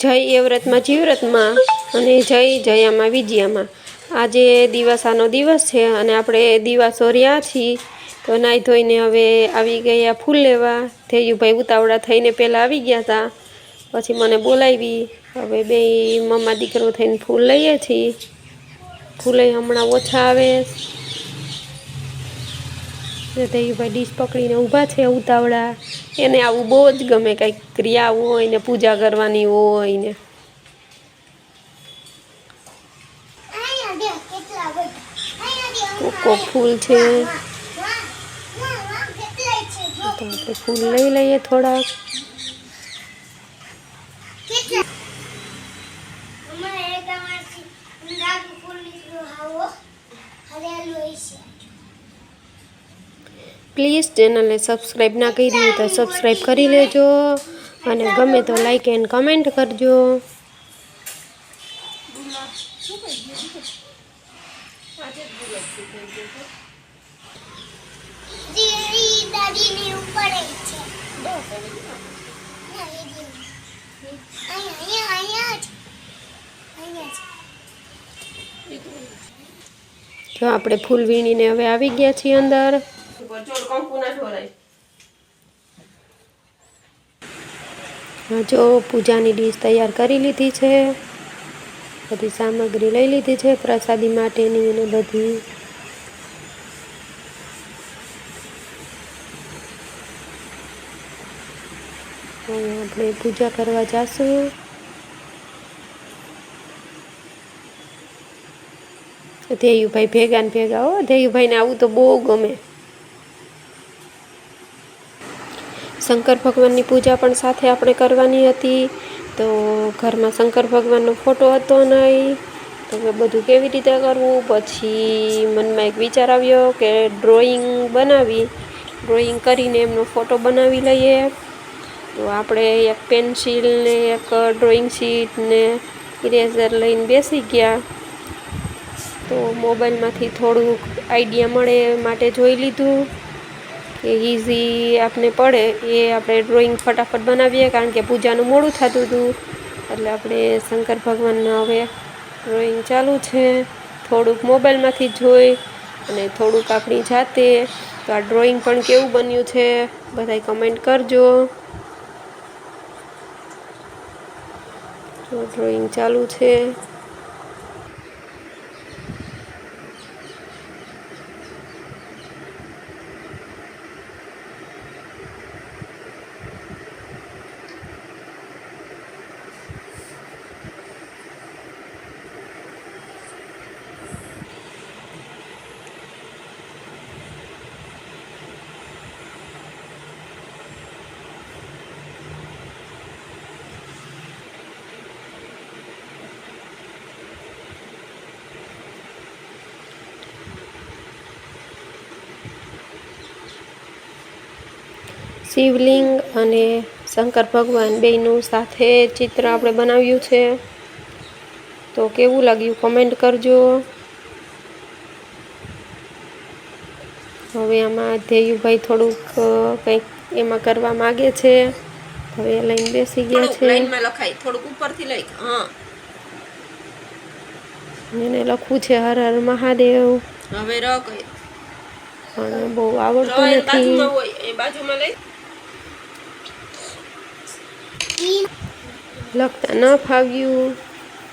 જય એ વ્રતમાં જીવ્રતમાં અને જય જયામાં, વિજયામાં. આજે દિવાસાનો દિવસ છે અને આપણે દિવાસો રહ્યા છીએ. તો નાહી ધોઈને હવે આવી ગયા ફૂલ લેવા. થેયુભાઈ ઉતાવળા થઈને પહેલાં આવી ગયા હતા પછી મને બોલાવી. હવે બે મમ્મા દીકરો થઈને ફૂલ લઈએ છીએ. ફૂલે હમણાં ઓછા આવે. ધેયુભાઈ ડીશ પકડીને ઊભા છે ઉતાવળા. એને આવું બહુ જ ગમે, કંઈક ક્રિયા હોય ને, પૂજા કરવાની હોય ને. કોકો ફૂલ છે. તો આપણે ફૂલ લઈ લઈએ થોડાક. ફૂલ પ્લીઝ ચેનલને સબસ્ક્રાઈબ ના કરી હોય તો સબસ્ક્રાઈબ કરી લેજો અને ગમે તો લાઈક એન્ડ કમેન્ટ કરજો. જો આપણે ફૂલ વીણીને હવે આવી ગયા છીએ અંદર. હા, જો પૂજાની ડીશ તૈયાર કરી લીધી છે, બધી સામગ્રી લઈ લીધી છે, પ્રસાદી માટેની અને બધી. આપણે પૂજા કરવા જશું. ધેયુભાઈ ભેગા ને ભેગા હો ધેયુભાઈને આવું તો બહુ ગમે. શંકર ભગવાનની પૂજા પણ સાથે આપણે કરવાની હતી. તો ઘરમાં શંકર ભગવાનનો ફોટો હતો નહીં. તો બધું કેવી રીતે કરવું? પછી મનમાં એક વિચાર આવ્યો કે ડ્રોઈંગ બનાવી. ડ્રોઈંગ કરીને એમનો ફોટો બનાવી લઈએ. તો આપણે એક પેન્સિલ ને એક ડ્રોઈંગ શીટ ને ઇરેઝર લઈને બેસી ગયા. તો મોબાઈલમાંથી થોડુંક આઈડિયા મળે માટે જોઈ લીધું. કે ઇઝી આપને પડે. એ આપણે ડ્રોઈંગ ફટાફટ બનાવીએ કારણ કે પૂજાનું મોડું થતું હતું. એટલે આપણે શંકર ભગવાનના હવે ડ્રોઈંગ ચાલુ છે. થોડુંક મોબાઈલમાંથી જોઈ અને થોડુંક આપણી જાતે. તો આ ડ્રોઈંગ પણ કેવું બન્યું છે? બધાય કમેન્ટ કરજો. ડ્રોઈંગ ચાલુ છે. શિવલિંગ અને શંકર ભગવાન બેનું સાથે ચિત્ર આપણે બનાવ્યું છે. તો કેવું લાગ્યું? કમેન્ટ કરજો. હવે આમાં ધેયુભાઈ થોડુંક કંઈક એમાં કરવા માગે છે. હવે લઈને બેસી ગયા છે. લાઈનમાં લખાય. થોડુંક ઉપરથી લઈ હા. એને લખવું છે હર હર મહાદેવ. હવે ર પણ બહુ આવડતું નથી. એ બાજુમાં લઈ. લખતા ન ફાવ્યું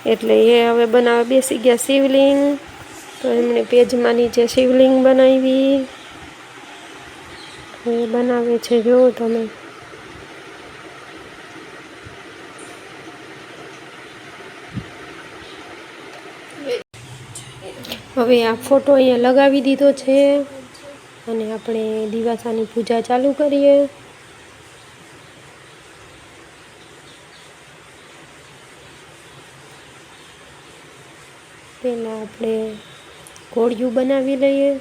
એટલે એ હવે બનાવવા બેસી ગયા શિવલિંગ. તો એમણે પેજમાં નીચે શિવલિંગ બનાવી એ બનાવે છે. જો તમે હવે આ ફોટો અહીંયા લગાવી દીધો છે. અને આપણે દિવાસાની પૂજા ચાલુ કરીએ. પહેલાં આપણે કોળિયું બનાવી લઈએ.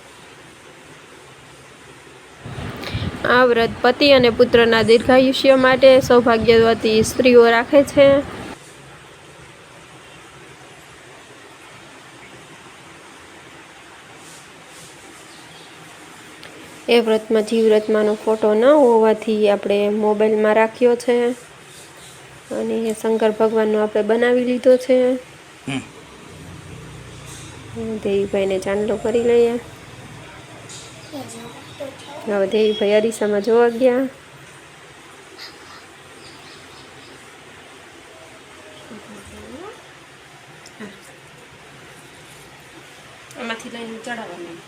આ વ્રત પતિ અને પુત્રના દીર્ઘાયુષ્ય માટે સૌભાગ્યવતી સ્ત્રીઓ રાખે છે. એ વ્રતમાં જીવ વ્રતમાંનો ફોટો ન હોવાથી આપણે મોબાઈલમાં રાખ્યો છે. અને શંકર ભગવાનનો આપણે બનાવી લીધો છે. દેવીભાઈને ચાંદલો કરી લઈએ. હવે દેવીભાઈ અરીસામાં જોવા ગયા. આમાંથી લઈને ચડાવવાનું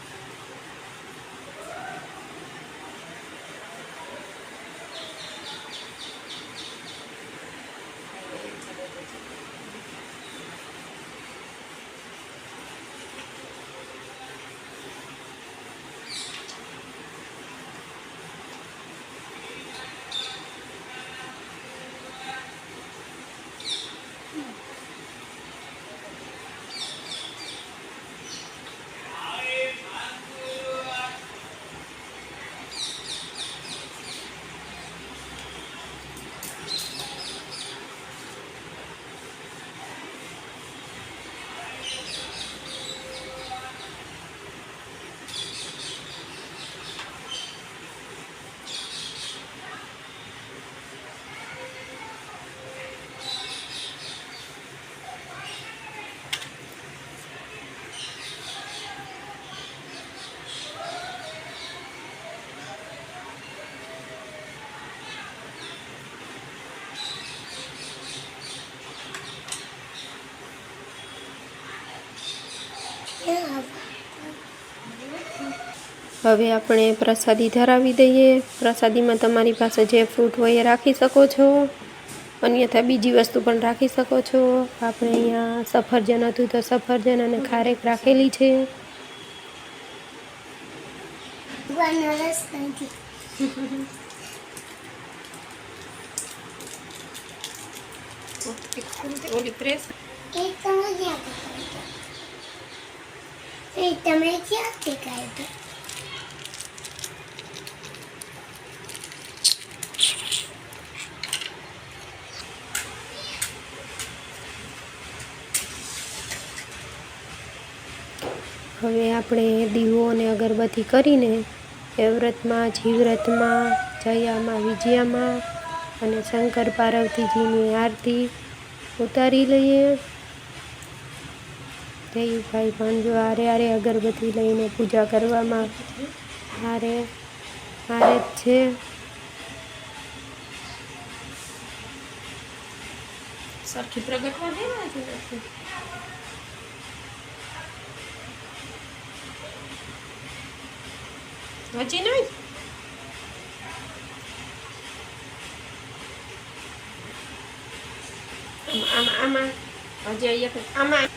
એ હવે હવે આપણે પ્રસાદી ધરાવી દઈએ. પ્રસાદીમાં તમારી પાસે જે ફ્રૂટ હોય એ રાખી શકો છો. અન્યથા બીજી વસ્તુ પણ રાખી શકો છો. આપણે અહીંયા સફરજન હતું તો સફરજન અને ખારેક રાખેલી છે. તમે ક્યાંથી કાઢ્યો એ તમે ક્યાંથી કાઢ્યો હવે આપણે દીવો અને અગરબત્તી કરીને એ વ્રતમાં જીવ્રતમાં જયામાં, વિજયામાં અને શંકર પાર્વતીજીની આરતી ઉતારી લઈએ. દેવીભાઈ પણ જો આરે આરે અગરબત્તી લઈને પૂજા કરવામાં આરે આરે જ છે. સરખી પ્રગટવા ને હજી. હજી નહીં આમાં આમાં આમાં હજી અહીંયા આમાં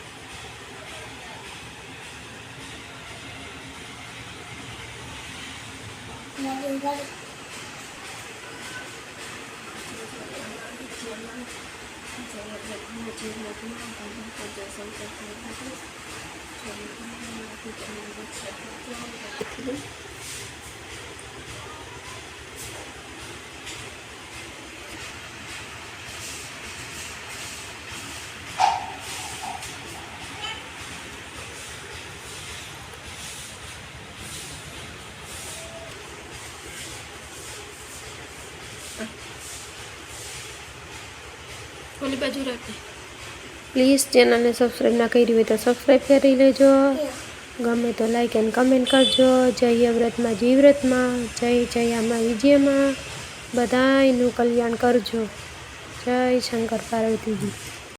ઓલી બાજુ રાખે. પ્લીઝ ચેનલને સબસ્ક્રાઈબ ના કરી હોય તો સબસ્ક્રાઈબ કરી લેજો. ગમે તો લાઈક એન્ડ કમેન્ટ કરજો. જય વ્રતમાં જીવ્રતમાં જય જયામાં વિજયમાં બધાયનું કલ્યાણ કરજો. જય શંકર પાર્વતીજી.